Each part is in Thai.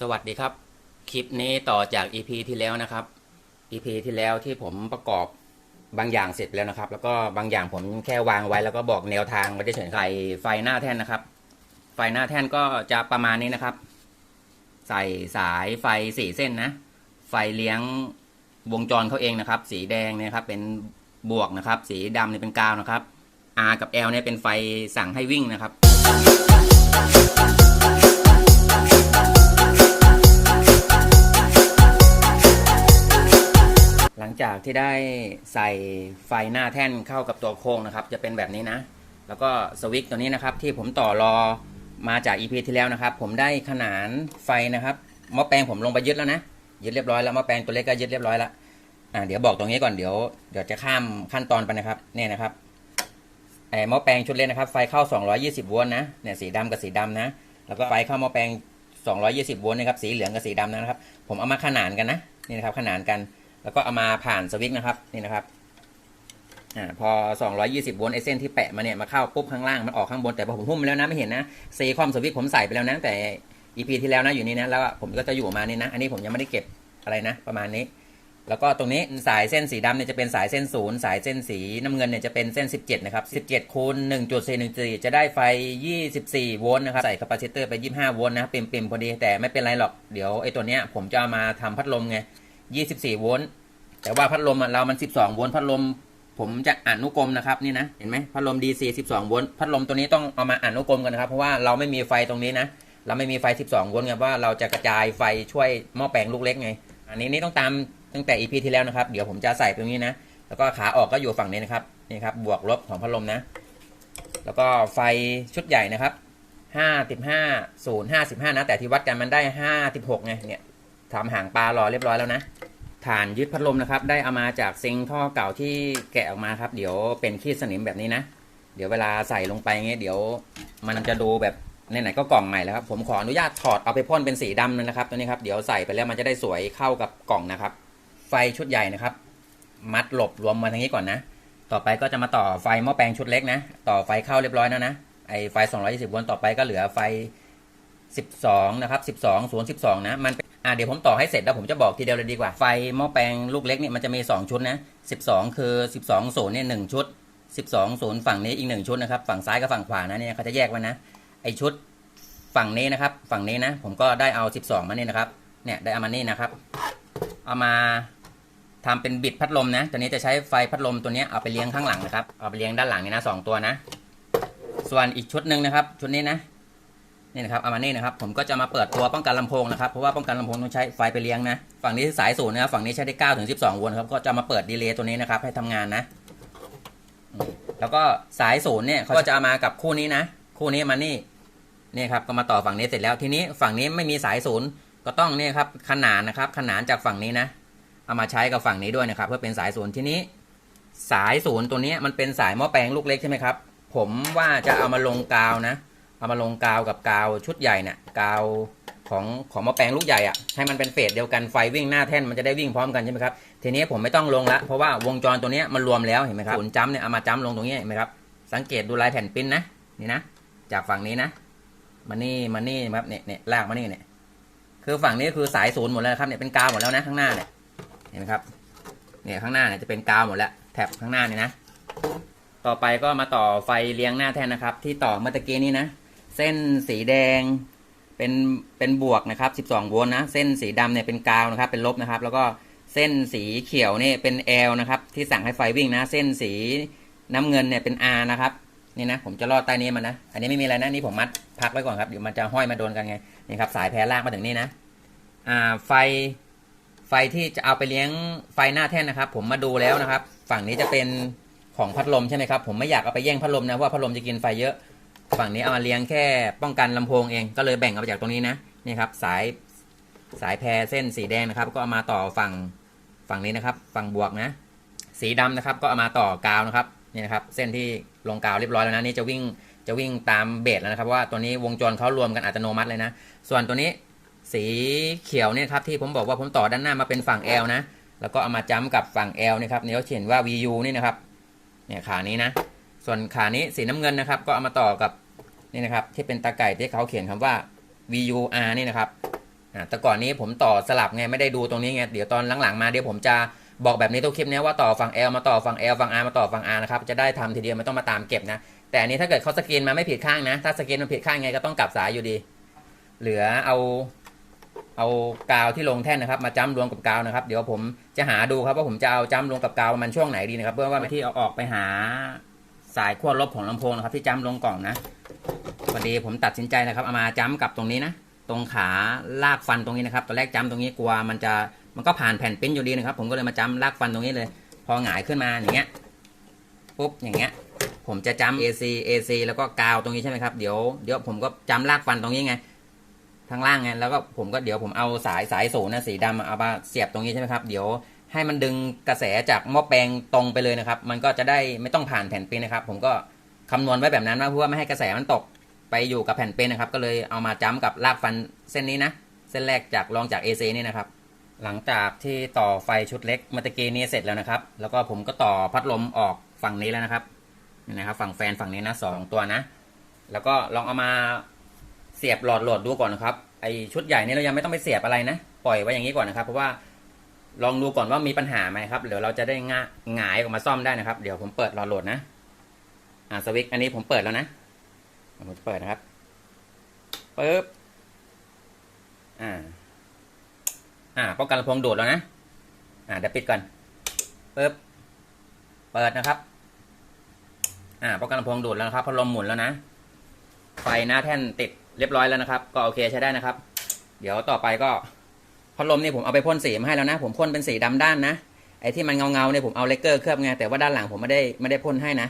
สวัสดีครับ คลิปนี้ต่อจาก EP ที่แล้วนะครับ EP ที่แล้วที่ผมประกอบบางอย่างเสร็จแล้วนะครับ แล้วก็บางอย่างผมแค่วางไว้ แล้วก็บอกแนวทางไว้เฉยๆใส่ไฟหน้าแท่นนะครับ ไฟหน้าแท่นก็จะประมาณนี้นะครับ ใส่สายไฟสี่เส้นนะ ไฟเลี้ยงวงจรเขาเองนะครับ สีแดงเนี่ยครับเป็นบวกนะครับ สีดำเนี่ยเป็นกาวนะครับ R กับ L เนี่ยเป็นไฟสั่งให้วิ่งนะครับ งจากที่ได้ใส่ไฟหน้าแท่นเข้ากับตัวโครงนะครับ จะเป็นแบบนี้นะ แล้วก็สวิตช์ตัวนี้นะครับ ที่ผมต่อรอมาจาก EP ที่แล้วนะครับ ผมได้ขนานไฟนะครับหม้อแปลงผมลงไปยึดแล้วนะยึดเรียบร้อยแล้วหม้อแปลงตัวเล็กก็ยึดเรียบร้อยแล้วอ่าเดี๋ยวบอกตรงนี้ก่อนเดี๋ยวเดี๋ยวจะข้ามขั้นตอนไปนะครับเนี่ยนะครับไอ้หม้อแปลงชุดเล็กนะครับ ไฟเข้า 220 โวลต์นะเนี่ยสีดำกับสีดำนะ แล้วก็ไฟเข้าหม้อแปลง 220 โวลต์นะครับสีเหลืองกับสีดำนะครับ ผมเอามาขนานกันนะนี่นะครับขนานกัน แล้วก็เอามาผ่านสวิตช์นะครับนี่นะครับอ่าพอ 220 โวลต์ไอเส้นที่แปะมาเนี่ยมาเข้าปุ๊บข้างล่างมันออกข้างบนแต่พอผมหุ้มไปแล้วนะไม่เห็นนะซีคอมสวิตช์ผมใส่ไปแล้วนะแต่ EP ที่แล้วนะอยู่นี่นะแล้วผมก็จะอยู่มานี้นะ อันนี้ผมยังไม่ได้เก็บอะไรนะ ประมาณนี้ แล้วก็ตรงนี้สายเส้นสีดำเนี่ยจะเป็นสายเส้นศูนย์สายเส้นสีน้ำเงินเนี่ยจะเป็นเส้น 17 นะครับ 17คูณ1.414 จะได้ไฟ 24 โวลต์นะครับใส่คาปาซิเตอร์ไป 25 โวลต์นะเปิ่มๆพอดีแต่ไม่เป็นไรหรอกเดี๋ยวไอ้ตัวเนี้ยผมจะเอามาทำพัดลมไง 24 โวลต์ แต่ว่าพัดลมอะเรามัน 12 โวลต์ พัดลมผมจะอนุกรมนะครับนี่นะ เห็นไหมพัดลม DC 12 โวลต์ พัดลมตัวนี้ต้องเอามาอนุกรมกันนะครับ เพราะว่าเราไม่มีไฟตรงนี้นะ เราไม่มีไฟ 12 โวลต์ไงเพราะว่าเราจะกระจายไฟช่วยหม้อแปลงลูกเล็กไง อันนี้นี่ต้องตามตั้งแต่ EP ที่แล้วนะครับ เดี๋ยวผมจะใส่ตรงนี้นะ แล้วก็ขาออกก็อยู่ฝั่งนี้นะครับนี่ครับบวกลบของพัดลมนะ แล้วก็ไฟชุดใหญ่นะครับ55 0 55นะ แต่ที่วัดกันมันได้56ไงเนี่ย ทำหางปลารอเรียบร้อยแล้วนะฐานยึดพัดลมนะครับ ได้เอามาจากซิงท่อเก่าที่แกะออกมาครับ เดี๋ยวเป็นขี้สนิมแบบนี้นะ เดี๋ยวเวลาใส่ลงไปเงี้ยเดี๋ยวมันจะดูแบบไหนๆก็กล่องใหม่แล้วครับ ผมขออนุญาตถอดเอาไปพ่นเป็นสีดำเลยนะครับตัวนี้ครับเดี๋ยวใส่ไปแล้วมันจะได้สวยเข้ากับกล่องนะครับ ไฟชุดใหญ่นะครับ มัดหลบรวมมาทางนี้ก่อนนะ ต่อไปก็จะมาต่อไฟหม้อแปลงชุดเล็กนะ ต่อไฟเข้าเรียบร้อยแล้วนะไอไฟ 220 โวลต์ต่อไปก็เหลือไฟ 12 นะครับ 12 0 12 นะ มันเป็น อ่าเดี๋ยวผมต่อให้เสร็จแล้วผมจะบอกทีเดียวเลยดีกว่า ไฟหม้อแปลงลูกเล็กเนี่ยมันจะมี 2 ชุดนะ 12 คือ 12 0เนี่ย1ชุด 12 0ฝั่งนี้อีก 1 ชุดนะครับ ฝั่งซ้ายกับฝั่งขวานะเนี่ยเขาจะแยกไว้นะ ไอชุดฝั่งนี้นะครับ ฝั่งนี้นะ ผมก็ได้เอา 12 มาเนี่ยนะครับ เนี่ยได้เอามานี่นะครับ เอามาทำเป็นบิดพัดลมนะ ตัวนี้จะใช้ไฟพัดลมตัวนี้เอาไปเลี้ยงข้างหลังนะครับ เอาไปเลี้ยงด้านหลังนี่นะสองตัวนะ ส่วนอีกชุดหนึ่งนะครับ ชุดนี้นะ นี่นะครับเอามานี่นะครับผมก็จะมาเปิดตัวป้องกันลำโพงนะครับเพราะว่าป้องกันลำโพงต้องใช้ไฟไปเลี้ยงนะฝั่งนี้สายศูนย์นะครับฝั่งนี้ใช้ได้9ถึง12โวลต์ครับก็จะมาเปิดดีเลย์ตัวนี้นะครับให้ทำงานนะแล้วก็สายศูนย์เนี่ยเขาก็จะเอามากับคู่นี้นะ คู่นี้มานี่นี่ครับก็มาต่อฝั่งนี้เสร็จแล้วทีนี้ฝั่งนี้ไม่มีสายศูนย์ก็ต้องนี่ครับขนานนะครับ ขนานจากฝั่งนี้นะ เอามาใช้กับฝั่งนี้ด้วยนะครับ เพื่อเป็นสายศูนย์ทีนี้ สายศูนย์ตัวนี้มันเป็นสายหม้อแปลงลูกเล็กใช่ไหมครับผมว่าจะเอามาลงกาวนะ เอามาลงกาวกับกาวชุดใหญ่เนี่ยกาวของของม้อแปลงลูกใหญ่อะให้มันเป็นเฟสเดียวกันไฟวิ่งหน้าแท่นมันจะได้วิ่งพร้อมกันใช่ไหมครับทีนี้ผมไม่ต้องลงละเพราะว่าวงจรตัวนี้มันรวมแล้วเห็นไหมครับศูนย์จ้ำเนี่ยเอามาจ้ำลงตรงนี้เห็นไหมครับสังเกตดูลายแผ่นปิ้นนะนี่นะจากฝั่งนี้นะมานี่มานี่ครับเนี่ยเนี่ยลากมานี่เนี่ยคือฝั่งนี้คือสายศูนย์หมดแล้วครับเนี่ยเป็นกาวหมดแล้วนะข้างหน้าเนี่ยเห็นไหมครับเนี่ยข้างหน้าเนี่ยจะเป็นกาวหมดแล้วแถบข้างหน้านี่นะต่อไปก็มาต่อไฟเลี้ยงหน้าแท่นนะครับ ที่ต่อเมื่อตะกี้นี้นะ เส้นสีแดงเป็นเป็นบวกนะครับ 12 โวลต์นะ เส้นสีดำเนี่ยเป็นกาวนะครับ เป็นลบนะครับ แล้วก็เส้นสีเขียวนี่เป็น L นะครับ ที่สั่งให้ไฟวิ่งนะ เส้นสีน้ำเงินเนี่ยเป็น R นะครับ นี่นะ ผมจะลอดใต้นี้มันนะ อันนี้ไม่มีอะไรนะ นี่ผมมัดพักไว้ก่อนครับ เดี๋ยวมันจะห้อยมาโดนกันไง นี่ครับ สายแพรลากมาถึงนี่นะ อ่า ไฟ ไฟที่จะเอาไปเลี้ยงไฟหน้าแท่นนะครับ ผมมาดูแล้วนะครับ ฝั่งนี้จะเป็นของพัดลมใช่ไหมครับ ผมไม่อยากเอาไปแย่งพัดลมนะเพราะว่าพัดลมจะกินไฟเยอะ ฝั่งนี้เอามาเลี้ยงแค่ป้องกันลำโพงเอง ก็เลยแบ่งเอาไปจากตรงนี้นะนี่ครับสายสายแพรเส้นสีแดงนะครับ ก็เอามาต่อฝั่งฝั่งนี้นะครับ ฝั่งบวกนะ สีดำนะครับ ก็เอามาต่อกาวนะครับนี่นะครับ เส้นที่ลงกาวเรียบร้อยแล้วนะนี่จะวิ่งจะวิ่งตามเบสแล้วนะครับว่าตัวนี้วงจรเขารวมกันอัตโนมัติเลยนะ ส่วนตัวนี้สีเขียวเนี่ยครับที่ผมบอกว่าผมต่อด้านหน้ามาเป็นฝั่ง L นะ แล้วก็เอามาจ้ำกับฝั่ง L นี่ครับเนี่ยเขาเขียนว่า VU นี่นะครับเนี่ยขานี้นะ ส่วนขานี้สีน้ำเงินนะครับ ก็เอามาต่อกับ นี่นะครับที่เป็นตาไก่ที่เขาเขียนคำว่า VUR นี่นะครับแต่ก่อนนี้ผมต่อสลับไงไม่ได้ดูตรงนี้ไงเดี๋ยวตอนหลังๆมาเดี๋ยวผมจะบอกแบบนี้ทุกคลิปนี้ว่าต่อฝั่ง L มาต่อฝั่ง L ฝั่ง R มาต่อฝั่ง R นะครับจะได้ทำทีเดียวไม่ต้องมาตามเก็บนะแต่อันนี้ถ้าเกิดเขาสกรีนมาไม่ผิดข้างนะ ถ้าสกรีนมันผิดข้างไงก็ต้องกลับสายอยู่ดี เหลือเอาเอากาวที่ลงแท่นนะครับ มาจ้ำรวมกับกาวนะครับ เดี๋ยวผมจะหาดูครับว่าผมจะเอาจ้ำรวมกับกาวมันช่วงไหนดีนะครับ เพื่อว่าที่เอาออกไปหา สายขั้วลบของลำโพงนะครับ ที่จ้ำลงกล่องนะพอดีผมตัดสินใจนะครับเอามาจ้ำกับตรงนี้นะตรงขาลากฟันตรงนี้นะครับตอนแรกจ้ำตรงนี้กลัวมันจะมันก็ผ่านแผ่นปิ้นอยู่ดีนะครับ ผมก็เลยมาจ้ำลากฟันตรงนี้เลย พอหงายขึ้นมาอย่างเงี้ยปุ๊บอย่างเงี้ย ผมจะจำ AC AC แล้วก็กาวตรงนี้ใช่ไหมครับเดี๋ยวเดี๋ยวผมก็จำลากฟันตรงนี้ไงทางล่างไงแล้วก็ผมก็เดี๋ยวผมเอาสายสายสูนะสีดำเอามาเสียบตรงนี้ใช่ไหมครับเดี๋ยว ให้มันดึงกระแสจากหม้อแปลงตรงไปเลยนะครับ มันก็จะได้ไม่ต้องผ่านแผ่นปิ้นนะครับ ผมก็คำนวณไว้แบบนั้นว่าเพื่อไม่ให้กระแสมันตกไปอยู่กับแผ่นปิ้นนะครับ ก็เลยเอามาจ้ำกับลากฟันเส้นนี้นะ เส้นแรกจากรองจาก AC นี่นะครับ หลังจากที่ต่อไฟชุดเล็กมื่อตะกี้นี้เสร็จแล้วนะครับ แล้วก็ผมก็ต่อพัดลมออกฝั่งนี้แล้วนะครับนี่นะครับ ฝั่งแฟนฝั่งนี้นะสองตัวนะ แล้วก็ลองเอามาเสียบหลอดโหลดดูก่อนนะครับไอชุดใหญ่นี่เรายังไม่ต้องไปเสียบอะไรนะ ปล่อยไว้อย่างนี้ก่อนนะครับ เพราะว่า ลองดูก่อนว่ามีปัญหาไหมครับเดี๋ยวเราจะได้ง่าหงายออกมาซ่อมได้นะครับ เดี๋ยวผมเปิดหลอโหลดนะ อ่าสวิตช์อันนี้ผมเปิดแล้วนะผมจะเปิดนะครับปึ๊บอ่า อ่าป้องกันลำโพงดูดแล้วนะ อ่าเดี๋ยวปิดก่อนปึ๊บเปิดนะครับ อ่าป้องกันลำโพงดูดแล้วนะครับพัดลมหมุนแล้วนะไฟหน้าแท่นติดเรียบร้อยแล้วนะครับ ก็โอเคใช้ได้นะครับ เดี๋ยวต่อไปก็ พัดลมนี่ผมเอาไปพ่นสีมาให้แล้วนะ ผมพ่นเป็นสีดำด้านนะไอ้ที่มันเงาเงาๆเนี่ยผมเอาเลกเกอร์เคลือบไงแต่ว่าด้านหลังผมไม่ได้ไม่ได้พ่นให้นะ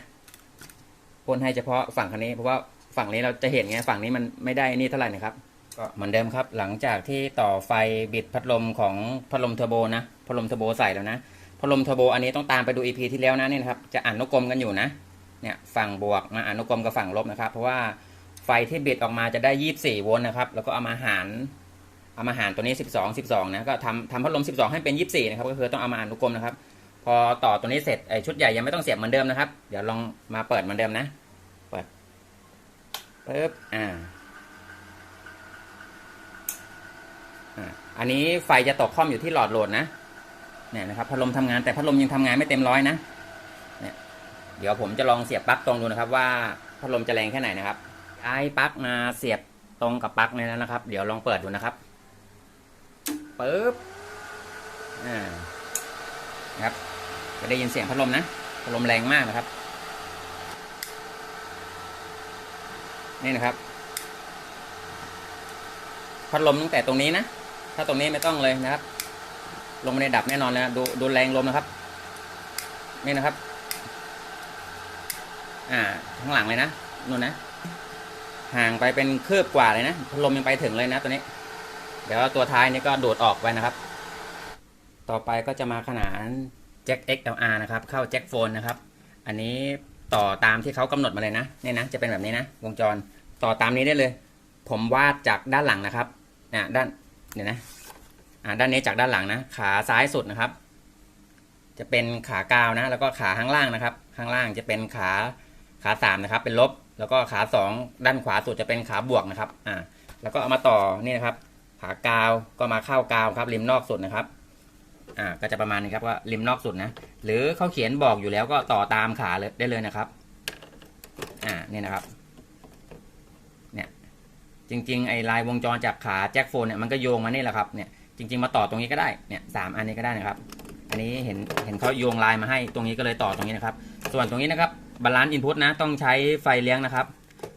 พ่นให้เฉพาะฝั่งคันนี้เพราะว่าฝั่งนี้เราจะเห็นไงฝั่งนี้มันไม่ได้นี่เท่าไหร่นะครับก็เหมือนเดิมครับ หลังจากที่ต่อไฟบิดพัดลมของพัดลมเทอร์โบนะพัดลมเทอร์โบใส่แล้วนะพัดลมเทอร์โบอันนี้ต้องตามไปดู EP ที่แล้วนะนี่นะครับจะอ่านนกกลมกันอยู่นะเนี่ยฝั่งบวกมาอ่านุกรมกับฝั่งลบนะครับ เพราะว่าไฟที่บิดออกมาจะได้ 24 โวลต์นะครับ แล้วก็เอามาหาร เอามาหารตัวนี้ 12 12นะก็ทำทำพัดลม 12 ให้เป็น 24นะครับก็คือต้องเอามาอนุกรมนะครับ พอต่อตัวนี้เสร็จไอชุดใหญ่ยังไม่ต้องเสียบเหมือนเดิมนะครับ เดี๋ยวลองมาเปิดเหมือนเดิมนะเปิดปึ๊บอ่าอันนี้ไฟจะตกค่อมอยู่ที่หลอดโหลดนะเนี่ยนะครับพัดลมทำงานแต่พัดลมยังทำงานไม่เต็มร้อยนะเนี่ยเดี๋ยวผมจะลองเสียบปลั๊กตรงดูนะครับ ว่าพัดลมจะแรงแค่ไหนนะครับไอ้ปลั๊กมาเสียบตรงกับปลั๊กเนี่แล้วนะครับ เดี๋ยวลองเปิดดูนะครับ ปึ๊บอ่านะครับจะได้ยินเสียงพัดลมนะพัดลมแรงมากนะครับ นี่นะครับ พัดลมตั้งแต่ตรงนี้นะ ถ้าตรงนี้ไม่ต้องเลยนะครับลมไม่ได้ดับแน่นอนเลยนะดูดูแรงลมนะครับ นี่นะครับ อ่าข้างหลังเลยนะนู่นนะ ห่างไปเป็นคืบกว่าเลยนะพัดลมยังไปถึงเลยนะตัวนี้ เดี๋ยวตัวท้ายนี้ก็โดดออกไปนะครับ ต่อไปก็จะมาขนานแจ็ค XLR นะครับ เข้าแจ็คโฟนนะครับ อันนี้ต่อตามที่เขากำหนดมาเลยนะเนี่ยนะจะเป็นแบบนี้นะวงจรต่อตามนี้ได้เลย ผมวาดจากด้านหลังนะครับอ่าด้านเดี๋ยนะอ่าด้านนี้จากด้านหลังนะ ขาซ้ายสุดนะครับ จะเป็นขากาวนะ แล้วก็ขาข้างล่างนะครับ ข้างล่างจะเป็นขาขาสามนะครับ เป็นลบ แล้วก็ขาสองด้านขวาสุดจะเป็นขาบวกนะครับอ่าแล้วก็เอามาต่อนี่นะครับ ขากาวก็มาเข้ากาวครับริมนอกสุดนะครับอ่าก็จะประมาณนี้ครับว่าริมนอกสุดนะ หรือเขาเขียนบอกอยู่แล้วก็ต่อตามขาเลยได้เลยนะครับ อ่าเนี่ยนะครับ เนี่ยจริง ๆ ไอ้ลายวงจรจากขาแจ็คโฟนเนี่ยมันก็โยงมานี่แหละครับเนี่ยจริง ๆ มาต่อตรงนี้ก็ได้เนี่ยสามอันนี้ก็ได้นะครับ อันนี้เห็นเห็นเขาโยงลายมาให้ตรงนี้ก็เลยต่อตรงนี้นะครับ ส่วนตรงนี้นะครับบาลานซ์อินพุตนะ ต้องใช้ไฟเลี้ยงนะครับ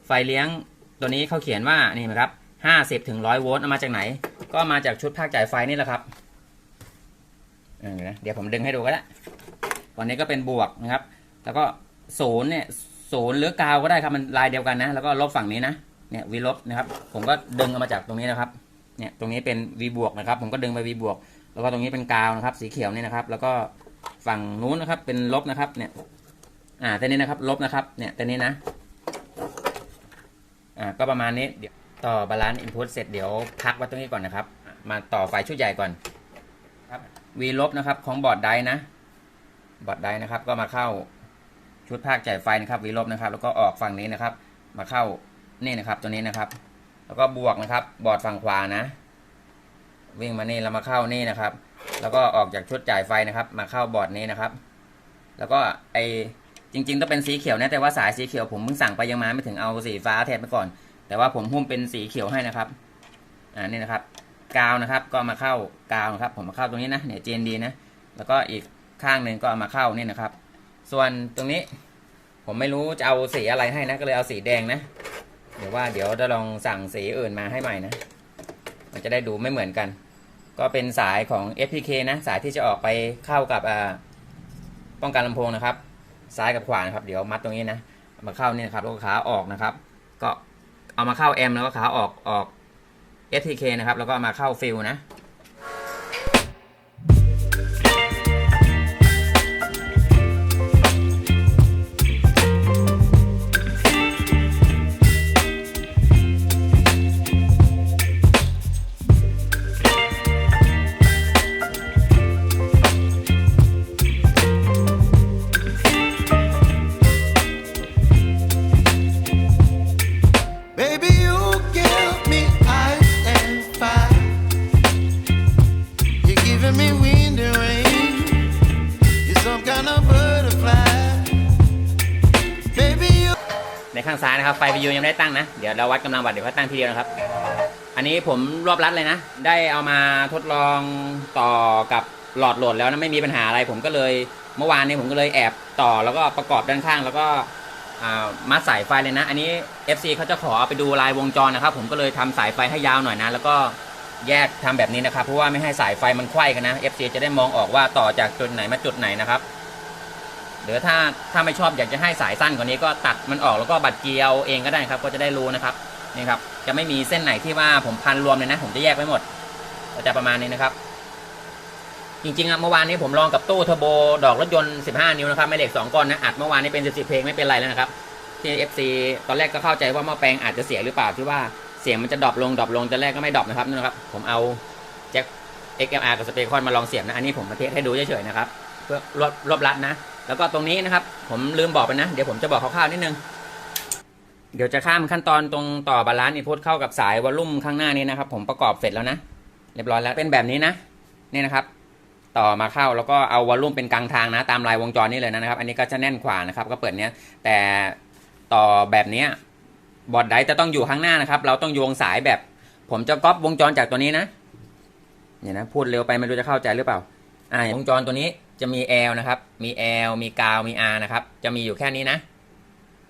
ไฟเลี้ยงตัวนี้เขาเขียนว่านี่นะครับ ห้าสิบถึงร้อยโวลต์เอามาจากไหน ก็มาจากชุดภาคจ่ายไฟนี่แหละครับเเดี๋ยวผมดึงให้ดูก็ได้วันนี้ก็เป็นบวกนะครับ แล้วก็ศูนย์เนี่ยศูนย์หรือกาวก็ได้ครับมันลายเดียวกันนะ แล้วก็ลบฝั่งนี้นะเนี่ยวีลบนะครับ ผมก็ดึงเอามาจากตรงนี้นะครับเนี่ยตรงนี้เป็น v บวกนะครับ ผมก็ดึงไป v บวก แล้วก็ตรงนี้เป็นกาวนะครับ สีเขียวนี่นะครับ แล้วก็ฝั่งนู้นนะครับ เป็นลบนะครับ เนี่ย อ่าแตัวนี้นะครับ ลบนะครับ เนี่ยแตัวนี้นะ อ่า ก็ประมาณนี้เดี๋ยว ต่อบาลานซ์อินพุตเสร็จเดี๋ยวพักไว้ตรงนี้ก่อนนะครับ มาต่อไฟชุดใหญ่ก่อนครับ V ลบนะครับของบอร์ดไดนะ บอร์ดไดนะครับ ก็มาเข้าชุดภาคจ่ายไฟนะครับ V ลบนะครับ แล้วก็ออกฝั่งนี้นะครับ มาเข้านี่นะครับ ตัวนี้นะครับ แล้วก็บวกนะครับ บอร์ดฝั่งขวานะ วิ่งมานี่แล้วมาเข้านี่นะครับ แล้วก็ออกจากชุดจ่ายไฟนะครับ มาเข้าบอร์ดนี้นะครับ แล้วก็ไอจริงๆต้องเป็นสีเขียวนะแต่ว่าสายสีเขียวผมเพิ่งสั่งไปยังมาไม่ถึงเอาสีฟ้าแทนไปก่อน แต่ว่าผมหุ้มเป็นสีเขียวให้นะครับ อ่านี่นะครับ กาวนะครับ ก็มาเข้ากาวนะครับ ผมมาเข้าตรงนี้นะเนี่ยเจนดีนะ แล้วก็อีกข้างหนึ่งก็เอามาเข้านี่นะครับ ส่วนตรงนี้ ผมไม่รู้จะเอาสีอะไรให้นะ ก็เลยเอาสีแดงนะ เดี๋ยวว่าเดี๋ยวจะลองสั่งสีอื่นมาให้ใหม่นะ มันจะได้ดูไม่เหมือนกัน ก็เป็นสายของ FPK นะ สายที่จะออกไปเข้ากับอ่าป้องกันลำโพงนะครับ ซ้ายกับขวานะครับ เดี๋ยวมัดตรงนี้นะ มาเข้านี่นะครับแล้วก็ขาออกนะครับ ก็ เอามาเข้า M แล้วก็ขาออกออก S T K นะครับ แล้วก็มาเข้าฟิลนะ ยวเราวัดกำลังวัดเดี๋ยวค่อยตั้งทีเดียวนะครับ อันนี้ผมรวบรัดเลยนะ ได้เอามาทดลองต่อกับหลอดโหลดแล้วนะไม่มีปัญหาอะไร ผมก็เลยเมื่อวานนี้ผมก็เลยแอบต่อแล้วก็ประกอบด้านข้าง แล้วก็อ่ามัดสายไฟเลยนะ อันนี้ FC เขาจะขอเอาไปดูลายวงจรนะครับ ผมก็เลยทำสายไฟให้ยาวหน่อยนะ แล้วก็แยกทำแบบนี้นะครับ เพราะว่าไม่ให้สายไฟมันไขว้กันนะ FC จะได้มองออกว่าต่อจากจุดไหนมาจุดไหนนะครับ หรือถ้าถ้าไม่ชอบอยากจะให้สายสั้นกว่านี้ก็ตัดมันออกแล้วก็บัดเกลียวเองก็ได้ครับ ก็จะได้รู้นะครับนี่ครับ จะไม่มีเส้นไหนที่ว่าผมพันรวมเลยนะ ผมจะแยกไว้หมดก็จะประมาณนี้นะครับ จริงๆอะเมื่อวานนี้ผมลองกับตู้เทอร์โบดอกรถยนต์ 15 นิ้วนะครับไม่เหล็ก2ก้อนนะอัดเมื่อวานนี้เป็น10เพลงไม่เป็นไรแล้วนะครับที่ FC ตอนแรกก็เข้าใจว่าหม้อแปลงอาจจะเสียหรือเปล่าที่ว่าเสียงมันจะดรอปลงดรอปลงตอนแรกก็ไม่ดรอปนะครับนี่นะครับผมเอาแจ็ค XLR กับสเปคอนมาลองเสียบนะอันนี้ผมมาเทสให้ดูเฉยๆนะครับเพื่อรวบรวบรัดนะ แล้วก็ตรงนี้นะครับ ผมลืมบอกไปนะ เดี๋ยวผมจะบอกคร่าวๆนิดนึง เดี๋ยวจะข้ามขั้นตอนตรงต่อบาลานซ์อินพุตเข้ากับสายวอลลุ่มข้างหน้านี้นะครับ ผมประกอบเสร็จแล้วนะ เรียบร้อยแล้วเป็นแบบนี้นะ นี่นะครับ ต่อมาเข้าแล้วก็เอาวอลลุ่มเป็นกลางทางนะ ตามลายวงจรนี่เลยนะครับ อันนี้ก็จะแน่นกว่านะครับ ก็เปิดเนี้ย แต่ต่อแบบเนี้ยบอร์ดไดจะต้องอยู่ข้างหน้านะครับ เราต้องโยงสายแบบ ผมจะก๊อปวงจรจากตัวนี้นะเนี่ยนะพูดเร็วไปไม่รู้จะเข้าใจหรือเปล่า อ่าวงจรตัวนี้ จะมี L นะครับ มี L มีกาวมี R นะครับ จะมีอยู่แค่นี้นะ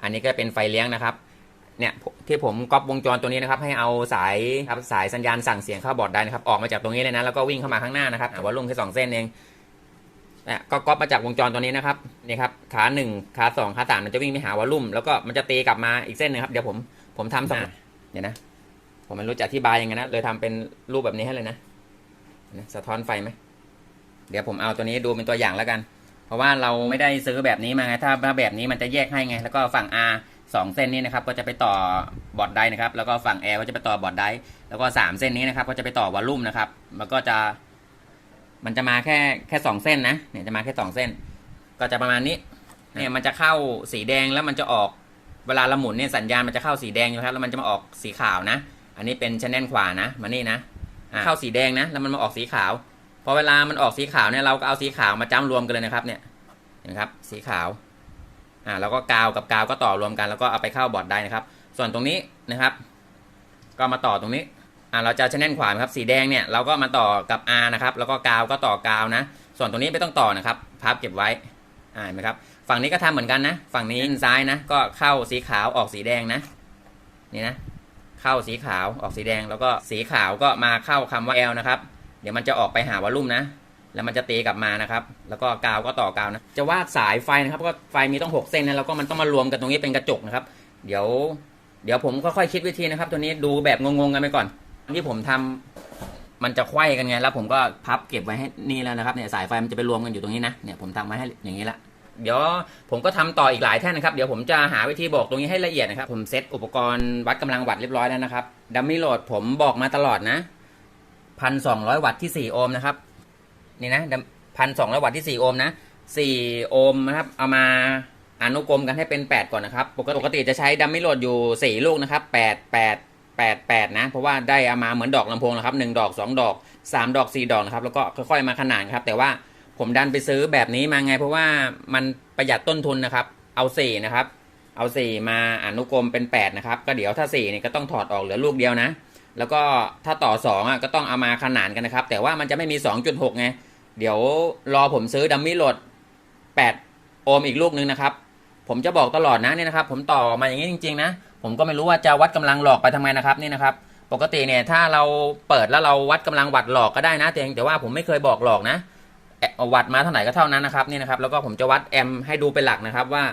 อันนี้ก็เป็นไฟเลี้ยงนะครับ เนี่ยที่ผมก๊อปวงจรตัวนี้นะครับ ให้เอาสายครับสายสัญญาณสั่งเสียงเข้าบอร์ดได้นะครับ ออกมาจากตรงนี้เลยนะ แล้วก็วิ่งเข้ามาข้างหน้านะครับวอลลุ่มแค่สองเส้นเองเนี่ยก็ก๊อปมาจากวงจรตัวนี้นะครับ นี่ครับ ขาหนึ่งขาสองขาสามมันจะวิ่งไปหาวอลลุ่ม แล้วก็มันจะตีกลับมาอีกเส้นหนึงครับ เดี๋ยวผมผมทำสองเดี๋ยวนะ ผมไม่รู้จะอธิบายยังไงนะ เลยทำเป็นรูปแบบนี้ให้เลยนะนะสะท้อนไฟไหม เดี๋ยวผมเอาตัวนี้ดูเป็นตัวอย่างแล้วกัน เพราะว่าเราไม่ได้ซื้อแบบนี้มาไงถ้าถ้าแบบนี้มันจะแยกให้ไง แล้วก็ฝั่ง R สองเส้นนี้นะครับก็จะไปต่อบอร์ดไดนะครับ แล้วก็ฝั่ง L ก็จะไปต่อบอร์ดไดแล้วก็สามเส้นนี้นะครับก็จะไปต่อวอลลุ่มนะครับ มันก็จะมันจะมาแค่แค่สองเส้นนะเนี่ยจะมาแค่สองเส้น ก็จะประมาณนี้เนี่ยมันจะเข้าสีแดงแล้วมันจะออกเวลาเราหมุนเนี่ยสัญญาณมันจะเข้าสีแดงอยู่ครับแล้วมันจะมาออกสีขาวนะ อันนี้เป็นชแนลขวานะมานี่นะ เข้าสีแดงนะ แล้วมันมาออกสีขาว พอเวลามันออกสีขาวเนี่ยเราก็เอาสีขาวมาจ้ำรวมกันเลยนะครับเนี่ยเห็นไหมครับสีขาวอ่าแล้วก็กาวกับกาวก็ต่อรวมกัน แล้วก็เอาไปเข้าบอร์ดได้นะครับ ส่วนตรงนี้นะครับ ก็มาต่อตรงนี้อ่าเราจะชแนลขวานะครับสีแดงเนี่ยเราก็มาต่อกับ R นะครับแล้วก็กาวก็ต่อกาวนะ ส่วนตรงนี้ไม่ต้องต่อนะครับพับเก็บไว้อ่าเห็นไหมครับฝั่งนี้ก็ทำเหมือนกันนะ ฝั่งนี้ซ้ายนะ ก็เข้าสีขาวออกสีแดงนะ นี่นะ เข้าสีขาวออกสีแดง แล้วก็สีขาวก็มาเข้าคำว่า L นะครับ ดี๋ยวมันจะออกไปหาวอลลุ่มนะ แล้วมันจะตีกลับมานะครับ แล้วก็กาวก็ต่อกาวนะ จะวาดสายไฟนะครับ ก็ไฟมีต้อง 6 เส้นนะ แล้วก็มันต้องมารวมกันตรงนี้เป็นกระจกนะครับ เดี๋ยว เดี๋ยวผมค่อยๆคิดวิธีนะครับ ตัวนี้ดูแบบงงๆกันไปก่อน ที่ผมทำมันจะไขว้กันไง แล้วผมก็พับเก็บไว้ให้นี่แล้วนะครับ เนี่ยสายไฟมันจะไปรวมกันอยู่ตรงนี้นะ เนี่ยผมทำไว้ให้อย่างนี้ละ เดี๋ยวผมก็ทำต่ออีกหลายแท่นนะครับ เดี๋ยวผมจะหาวิธีบอกตรงนี้ให้ละเอียดนะครับ ผมเซตอุปกรณ์วัดกำลังวัตต์เรียบร้อยแล้วนะครับดัมมี่โหลดผมบอกมาตลอดนะ พันสองร้อยวัตต์ที่สี่โอห์มนะครับนี่นะพันสองร้อยวัตต์ที่สี่โอห์มนะสี่โอห์มนะครับ เอามาอนุกรมกันให้เป็นแปดก่อนนะครับ ปกติปกติจะใช้ดัมมี่โหลดอยู่สี่ลูกนะครับแปดแปด8 8 นะ เพราะว่าได้เอามาเหมือนดอกลำโพงนะครับ 1 ดอก 2 ดอก 3 ดอก 4 ดอกนะครับ แล้วก็ค่อยๆมาขนานครับ แต่ว่าผมดันไปซื้อแบบนี้มาไง เพราะว่ามันประหยัดต้นทุนนะครับ เอา 4 นะครับ เอา 4 มาอนุกรมเป็น 8 นะครับ ก็เดี๋ยวถ้า4เนี่ยก็ต้องถอดออกเหลือลูกเดียวนะ แล้วก็ถ้าต่อ2อะก็ต้องเอามาขนานกันนะครับ แต่ว่ามันจะไม่มี 2.6 ไง เดี๋ยวรอผมซื้อดัมมี่โหลด 8 โอห์มอีกลูกนึงนะครับ ผมจะบอกตลอดนะเนี่ยนะครับ ผมต่อมาอย่างนี้จริง ๆ นะ ผมก็ไม่รู้ว่าจะวัดกำลังหลอกไปทำไมนะครับนี่นะครับ ปกติเนี่ยถ้าเราเปิดแล้วเราวัดกำลังวัดหลอกก็ได้นะแต่แต่ว่าผมไม่เคยบอกหลอกนะวัดมาเท่าไหร่ก็เท่านั้นนะครับนี่นะครับ แล้วก็ผมจะวัดแอมป์ให้ดูเป็นหลักนะครับว่า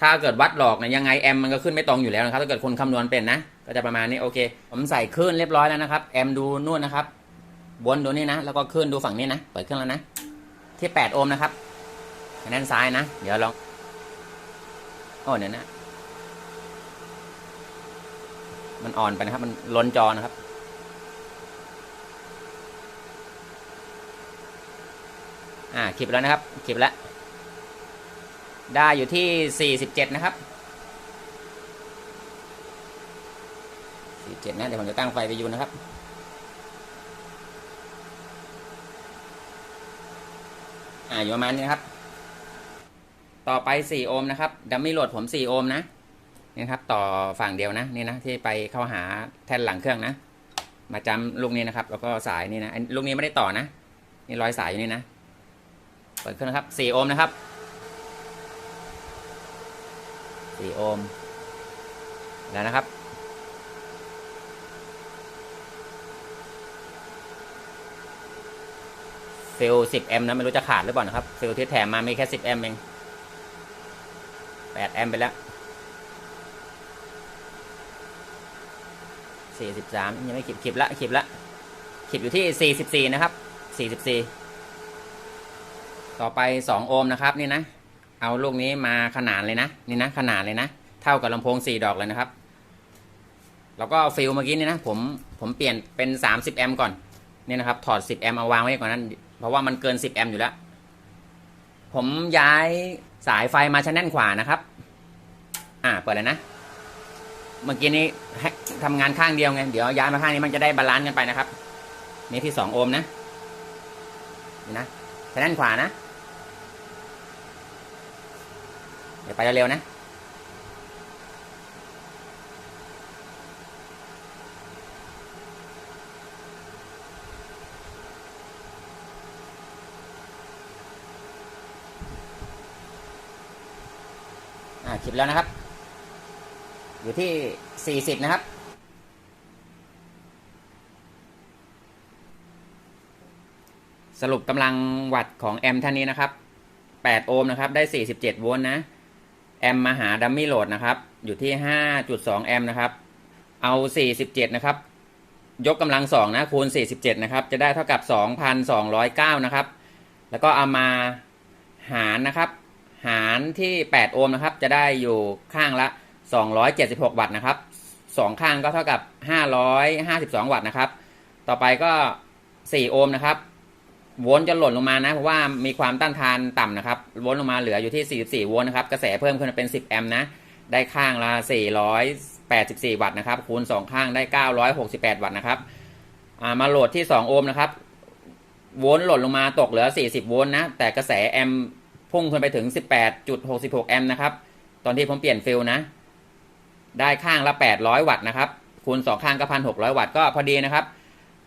ถ้าเกิดวัดหลอกเนี่ยยังไงแอมมันก็ขึ้นไม่ตรงอยู่แล้วนะครับ ถ้าเกิดคนคำนวณเป็นนะ ก็จะประมาณนี้โอเค ผมใส่คลื่นเรียบร้อยแล้วนะครับ แอมดูนู่นนะครับวนดูนี่นะ แล้วก็คลื่นดูฝั่งนี้นะ เปิดเครื่องแล้วนะ ที่ 8 โอห์มนะครับด้านซ้ายนะ เดี๋ยวลอง โอ้เนี่ยนะ มันอ่อนไปนะครับ มันล้นจอนะครับอ่าคลิปแล้วนะครับคลิปแล้ว ได้อยู่ที่ 47 นะครับ 47 นะ เดี๋ยวผมจะตั้งไฟไปยูนะครับ อ่าอยู่ประมาณนี้นะครับ ต่อไป 4 โอห์มนะครับ ดัมมี่โหลดผม 4 โอห์มนะนี่ครับ ต่อฝั่งเดียวนะ นี่นะ ที่ไปเข้าหาแท่นหลังเครื่องนะ มาจำลูกนี้นะครับ แล้วก็สายนี่นะ ลูกนี้ไม่ได้ต่อนะ นี่ร้อยสายอยู่นี่นะ เปิดเครื่องนะครับ 4 โอห์มนะครับ 4 โอห์มแล้วนะครับฟิล10 แอมป์นะ ไม่รู้จะขาดหรือเปล่านะครับฟิลที่แถมมามีแค่ 10 แอมป์เอง 8 แอมป์ไปแล้ว 43 ยังไม่ขีดขีดละขีดละขีดอยู่ที่ 44 นะครับ 44 ต่อไป 2 โอห์มนะครับ นี่นะ เอาลูกนี้มาขนานเลยนะนี่นะขนาดเลยนะ เท่ากับลำโพง4ดอกเลยนะครับแล้วก็ฟิลเมื่อกี้นี่นะผมผมเปลี่ยนเป็น 30 แอมป์ก่อนนี่นะครับ ถอด 10 แอมป์เอาวางไว้ก่อนนั้น เพราะว่ามันเกิน 10 แอมป์อยู่แล้ว ผมย้ายสายไฟมาชั้นแน่นขวานะครับ อ่าเปิดเลยนะ เมื่อกี้นี้ทำงานข้างเดียวไง เดี๋ยวย้ายมาข้างนี้มันจะได้บาลานซ์กันไปนะครับนี่ที่ 2 โอห์มนะนี่นะชั้นแน่นขวานะ เดี๋ยวไปเร็วๆนะอ่าคลิปแล้วนะครับ อยู่ที่ 40 นะครับ สรุปกำลังวัตต์ของแอมป์ท่านนี้นะครับ 8 โอห์มนะครับ ได้ 47 โวลต์นะ แอมมาหาดัมมี่โหลดนะครับ อยู่ที่ 5.2 แอมนะครับ เอา 47 นะครับ ยกกำลัง 2 นะ คูณ 47 นะครับ จะได้เท่ากับ 2,209 นะครับ แล้วก็เอามาหารนะครับ หารที่ 8 โอห์มนะครับ จะได้อยู่ข้างละ 276 วัตต์นะครับสองข้างก็เท่ากับ 552 วัตต์นะครับ ต่อไปก็ 4 โอห์มนะครับ โวลต์จะหล่นลงมานะ เพราะว่ามีความต้านทานต่ำนะครับโวลต์ลงมาเหลืออยู่ที่ 44 โวลต์นะครับ กระแสเพิ่มขึ้นเป็น 10 แอมป์นะ ได้ข้างละ 484 วัตต์นะครับ คูณ 2 ข้างได้ 968 วัตต์นะครับมาโหลดที่ 2 โอห์มนะครับ โวลต์หล่นลงมาตกเหลือ 40 โวลต์นะ แต่กระแสแอมป์พุ่งขึ้นไปถึง 18.66 แอมป์นะครับ ตอนที่ผมเปลี่ยนฟิลนะ ได้ข้างละ 800 วัตต์นะครับ คูณ 2 ข้างก็ 1,600 วัตต์ก็พอดีนะครับ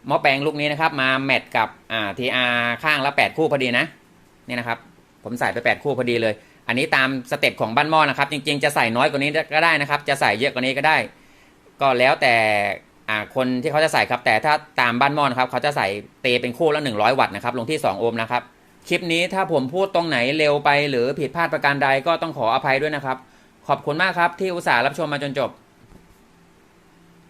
หม้อแปลงลูกนี้นะครับมาแมทกับอ่า TR ข้างละ 8 คู่พอดีนะนี่นะครับ ผมใส่ไป 8 คู่พอดีเลย อันนี้ตามสเต็ปของบ้านหม้อนะครับ จริงๆจะใส่น้อยกว่านี้ก็ได้นะครับ จะใส่เยอะกว่านี้ก็ได้ ก็แล้วแต่อ่าคนที่เขาจะใส่ครับแต่ถ้าตามบ้านหม้อนะครับเขาจะใส่เตเป็นคู่ละ100 วัตต์นะครับ ลงที่ 2 โอห์มนะครับคลิปนี้ถ้าผมพูดตรงไหนเร็วไปหรือผิดพลาดประการใดก็ต้องขออภัยด้วยนะครับ ขอบคุณมากครับที่อุตส่าห์รับชมมาจนจบ